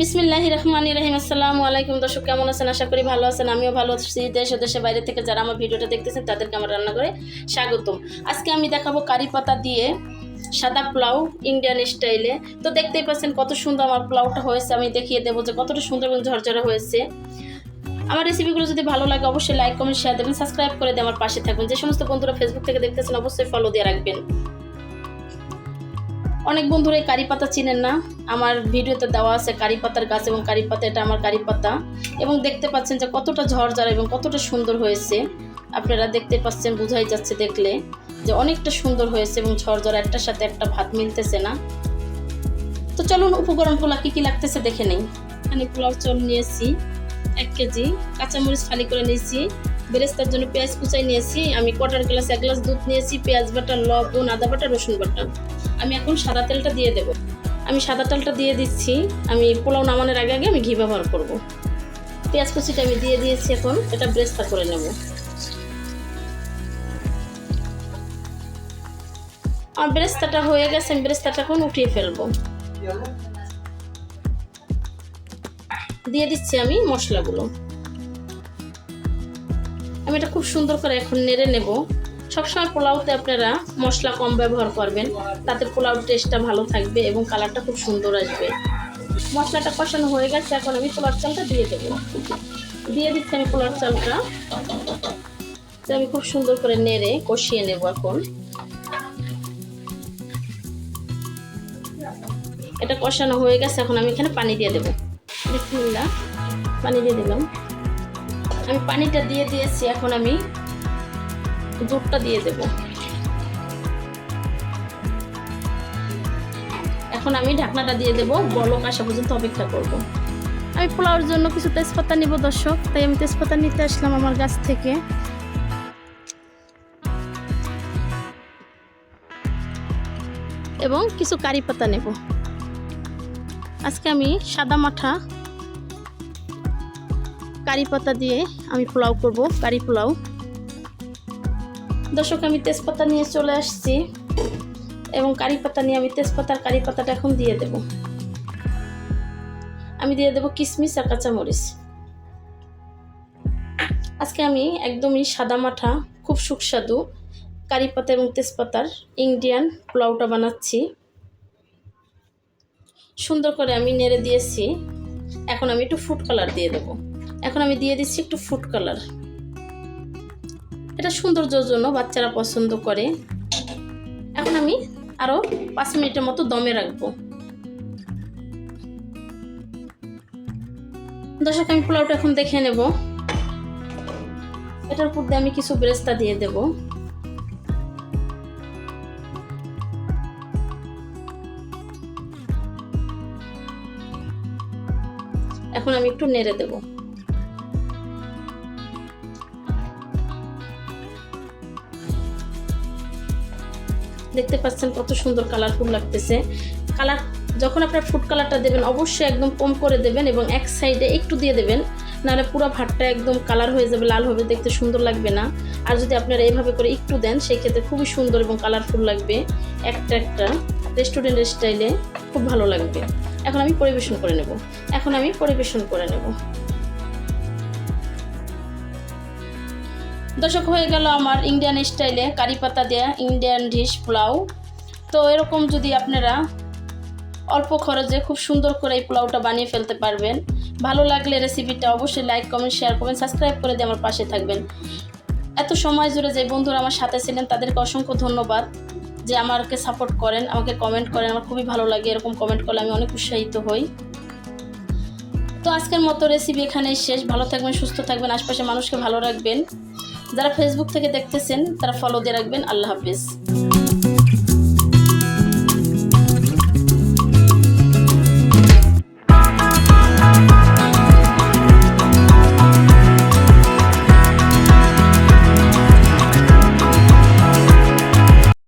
বিসমিল্লাহ রহমান রহিম, আসসালামু আলাইকুম। দর্শক, কেমন আছেন? আশা করি ভালো আছেন। আমিও ভালো আছি। দেশ ও দেশের বাইরে থেকে যারা আমার ভিডিওটা দেখতেছেন, তাদেরকে আমার রান্না করে স্বাগতম। আজকে আমি দেখাবো কারি পাতা দিয়ে সাদা পোলাও ইন্ডিয়ান স্টাইলে। তো দেখতেই পাচ্ছেন কত সুন্দর আমার পোলাওটা হয়েছে। আমি দেখিয়ে দেবো যে কতটা সুন্দর এবং ঝরঝরে হয়েছে। আমার রেসিপিগুলো যদি ভালো লাগে, অবশ্যই লাইক, কমেন্ট শেয়ার দেবেন, সাবস্ক্রাইব করে দিয়ে আমার পাশে থাকবেন। যে সমস্ত বন্ধুরা ফেসবুক থেকে দেখতেছেন, অবশ্যই ফলো দিয়ে রাখবেন। অনেক বন্ধুরা এই কারি পাতা চিনেন না। আমার ভিডিওতে দেওয়া আছে কারি পাতার গাছ এবং কারি পাতা, এটা আমার কারি পাতা। এবং দেখতে পাচ্ছেন যে কতটা ঝরঝরা এবং কতটা সুন্দর হয়েছে। আপনারা দেখতে পাচ্ছেন, বোঝাই যাচ্ছে দেখলে যে অনেকটা সুন্দর হয়েছে এবং ঝরঝরা একটার সাথে একটা ভাত মিলতেছে না। তো চলুন উপকরণগুলো কী কী লাগতেছে দেখে নেই। এখানে পোলাও চাল নিয়েছি, এক কেজি। কাঁচামরিচ ফালি করে নিয়েছি বেরেস্তার জন্য পেঁয়াজ কুচাই নিয়েছি, আমি কটার গ্লাস এক গ্লাস দুধ নিয়েছি, পেঁয়াজ বাটা, লবণ, আদা বাটা, রসুন বাটা। আমি এখন সাদা তেলটা দিয়ে দেব। আমি সাদা তেলটা দিয়ে দিচ্ছি, আমি পোলাও নামানোর আগে আগে আমি ঘি ব্যবহার করব। পেঁয়াজ কুচিটা আমি দিয়ে দিয়েছি এখন, এটা ব্রেস্তা করে নেব। আমার ব্রেস্তাটা হয়ে গেছে, আমি ব্রেস্তাটা এখন উঠিয়ে ফেলব। দিয়ে দিচ্ছি আমি মশলাগুলো। আমি এটা খুব সুন্দর করে এখন নেড়ে নেব। সবসময় পোলাওতে আপনারা মশলা কম ব্যবহার করবেন, তাতে পোলাও টেস্টটা ভালো থাকবে এবং কালারটা খুব সুন্দর আসবে। মশলাটা কষানো হয়ে গেছে, এখন আমি পোলার চালটা দিয়ে দেবো। দিয়ে দিচ্ছি আমি পোলার চালটা। আমি খুব সুন্দর করে নেড়ে কষিয়ে নেব এখন। এটা কষানো হয়ে গেছে, এখন আমি এখানে পানি দিয়ে দেবো। বিসমিল্লা পানি দিয়ে দিলাম। আমি পানিটা দিয়ে দিয়েছি, এখন আমি দুধটা দিয়ে দেব। এখন আমি ঢাকনাটা দিয়ে দেব, বলক আসা পর্যন্ত অপেক্ষা করব। আমি পোলাওর জন্য কিছু তেজপাতা নিব দর্শক, তাই আমি তেজপাতা নিতে আসলাম আমার গাছ থেকে। এবং কিছু কারি পাতা নেব। আজকে আমি সাদা মাঠা কারি পাতা দিয়ে আমি পোলাও করব, কারি পোলাও। দর্শক, আমি তেজপাতা নিয়ে চলে আসছি এবং কারি পাতা নিয়ে আমি তেজপাতার কারি পাতাটা এখন দিয়ে দেব। আমি দিয়ে দেব কিশমিশ আর কাঁচামরিচ। আজকে আমি একদমই সাদা মাঠা, খুব সুস্বাদু কারি পাতা এবং তেজপাতার ইন্ডিয়ান পোলাওটা বানাচ্ছি। সুন্দর করে আমি নেড়ে দিয়েছি। এখন আমি একটু ফুড কালার দিয়ে দেবো। এখন আমি দিয়ে দিচ্ছি একটু ফুড কালার এটা সৌন্দর্যের জন্য বাচ্চারা পছন্দ করে। এখন আমি আরও পাঁচ মিনিটের মতো দমে রাখব। দর্শক, আমি পোলাওটা এখন দেখে নেব। এটার উপর আমি কিছু ব্রেস্তা দিয়ে দেব। এখন আমি একটু নেড়ে দেবো। দেখতে পাচ্ছেন কত সুন্দর কালারফুল লাগতেছে। কালার যখন আপনার ফুড কালারটা দেবেন, অবশ্যই একদম কম করে দেবেন এবং এক সাইডে একটু দিয়ে দেবেন। নাহলে পুরো ভাতটা একদম কালার হয়ে যাবে, লাল হবে, দেখতে সুন্দর লাগবে না। আর যদি আপনারা এইভাবে করে একটু দেন সেই ক্ষেত্রে খুবই সুন্দর এবং কালারফুল লাগবে। একটা একটা রেস্টুরেন্টের স্টাইলে খুব ভালো লাগবে। এখন আমি পরিবেশন করে নেব। এখন আমি পরিবেশন করে নেব। দর্শক, হয়ে গেল আমার ইন্ডিয়ান স্টাইলে কারি পাতা দেয়া ইন্ডিয়ান ডিশ পোলাও। তো এরকম যদি আপনারা অল্প খরচে খুব সুন্দর করে এই পোলাওটা বানিয়ে ফেলতে পারবেন, ভালো লাগলে রেসিপিটা অবশ্যই লাইক কমেন্ট শেয়ার করবেন সাবস্ক্রাইব করে দিয়ে আমার পাশে থাকবেন। এত সময় জুড়ে যে বন্ধুরা আমার সাথে ছিলেন, তাদেরকে অসংখ্য ধন্যবাদ যে আমাকে সাপোর্ট করেন, আমাকে কমেন্ট করেন, আমার খুবই ভালো লাগে এরকম কমেন্ট করলে আমি অনেক উৎসাহিত হই। তো আজকের মতো রেসিপি এখানেই শেষ। ভালো থাকবেন, সুস্থ থাকবেন আশপাশে মানুষকে ভালো রাখবেন। যারা ফেসবুক থেকে দেখতেছেন তারা ফলো দিয়ে রাখবেন। আল্লাহ হাফিজ।